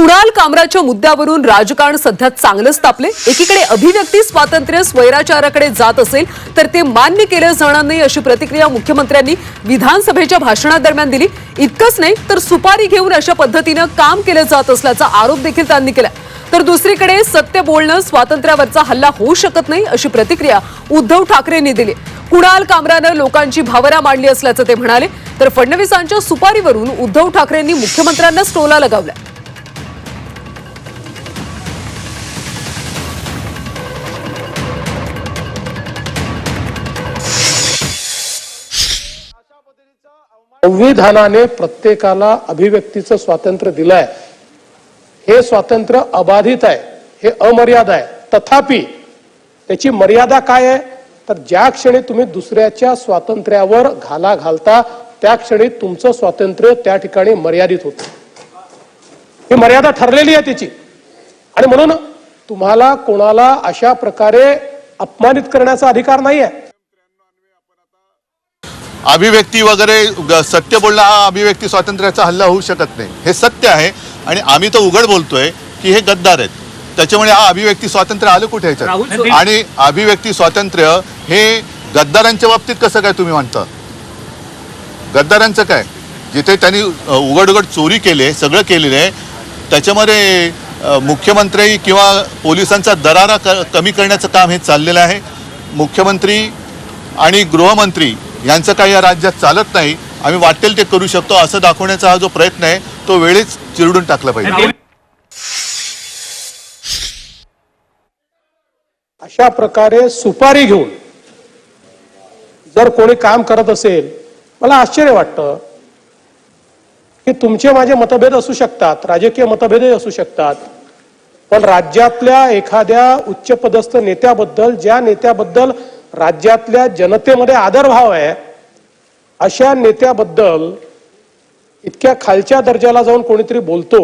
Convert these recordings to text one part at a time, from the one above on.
कुणाल कामराच्या मुद्द्यावरून राजकारण सध्या चांगलंच तापले. एकीकडे अभिव्यक्ती स्वातंत्र्य स्वैराचाराकडे जात असेल तर ते मान्य केलं जाणार नाही अशी प्रतिक्रिया मुख्यमंत्र्यांनी विधानसभेच्या भाषणादरम्यान दिली. इतकंच नाही तर सुपारी घेऊन अशा पद्धतीनं काम केलं जात असल्याचा आरोप देखील त्यांनी केला. तर दुसरीकडे सत्य बोलणं स्वातंत्र्यावरचा हल्ला होऊ शकत नाही अशी प्रतिक्रिया उद्धव ठाकरेंनी दिली. कुणाल कामरानं लोकांची भावना मांडली असल्याचं ते म्हणाले. तर फडणवीसांच्या सुपारीवरून उद्धव ठाकरेंनी मुख्यमंत्र्यांना टोला लगावला संविधानाने प्रत्येकाला अभिव्यक्तीचं स्वातंत्र्य दिलंय. हे स्वातंत्र्य अबाधित आहे हे अमर्याद आहे. तथापि त्याची मर्यादा काय आहे? तर ज्या क्षणी तुम्ही दुसऱ्याच्या स्वातंत्र्यावर घाला घालता त्या क्षणी तुमचं स्वातंत्र्य त्या ठिकाणी मर्यादित होतं. ही मर्यादा ठरलेली आहे त्याची. आणि म्हणून तुम्हाला कोणाला अशा प्रकारे अपमानित करण्याचा अधिकार नाही आहे अभिव्यक्ती वगैरे सत्य बोलणं हा अभिव्यक्ती स्वातंत्र्याचा हल्ला होऊ शकत नाही. हे सत्य आहे आणि आम्ही तर उघड बोलतोय की हे गद्दार आहेत. त्याच्यामुळे हा अभिव्यक्ती स्वातंत्र्य आलं कुठे ह्याच्यात आणि अभिव्यक्ती स्वातंत्र्य हे गद्दारांच्या बाबतीत कसं काय तुम्ही म्हणता गद्दारांचं काय? जिथे त्यांनी उघड उघड चोरी केली सगळं केलेलं आहे त्याच्यामध्ये मुख्यमंत्री किंवा पोलिसांचा दरारा क कमी करण्याचं काम हे चाललेलं आहे. मुख्यमंत्री आणि गृहमंत्री यांचं काही या राज्यात चालत नाही. आम्ही वाटेल ते करू शकतो. असं दाखवण्याचा हा जो प्रयत्न आहे तो वेळीच चिरडून टाकला पाहिजे. अशा प्रकारे सुपारी घेऊन जर कोणी काम करत असेल मला आश्चर्य वाटतं की तुमचे माझे मतभेद असू शकतात राजकीय मतभेदही असू शकतात पण राज्यातल्या एखाद्या उच्चपदस्थ नेत्याबद्दल ज्या नेत्याबद्दल राज्यातल्या जनतेमध्ये आदरभाव आहे अशा नेत्याबद्दल इतक्या खालच्या दर्जाला जाऊन कोणीतरी बोलतो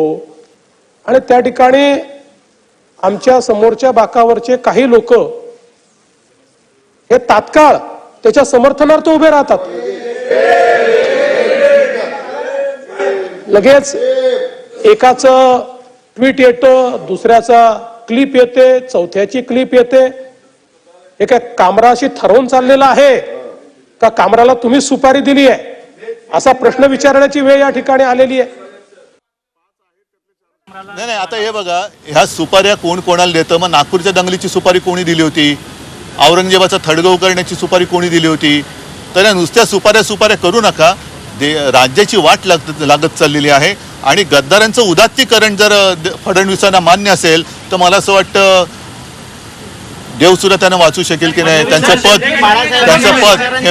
आणि त्या ठिकाणी आमच्या समोरच्या बाकावरचे काही लोक हे तात्काळ त्याच्या समर्थनार्थ उभे राहतात. लगेच एकाच ट्विट येतं दुसऱ्याचा क्लिप येते चौथ्याची क्लिप येते. हे काय कामराशी ठरवून चाललेलं आहे. का कामराला तुम्ही सुपारी दिली आहे असा प्रश्न विचारण्याची वेळ या ठिकाणी आलेली आहे. नाही नाही आता हे बघा ह्या सुपाऱ्या कोण कोणाला देतं? मग नागपूरच्या दंगलीची सुपारी कोणी दिली होती? औरंगजेबाचा थडगव करण्याची सुपारी कोणी दिली होती? तर या नुसत्या सुपाऱ्या सुपाऱ्या करू नका. दे राज्याची वाट लागत लागत चाललेली आहे. आणि गद्दारांचं उदात्तीकरण जर फडणवीसांना मान्य असेल तर मला असं वाटतं देवसुद्धा त्यांना वाचू शकेल की नाही? त्यांचं पद त्यांचं पद हे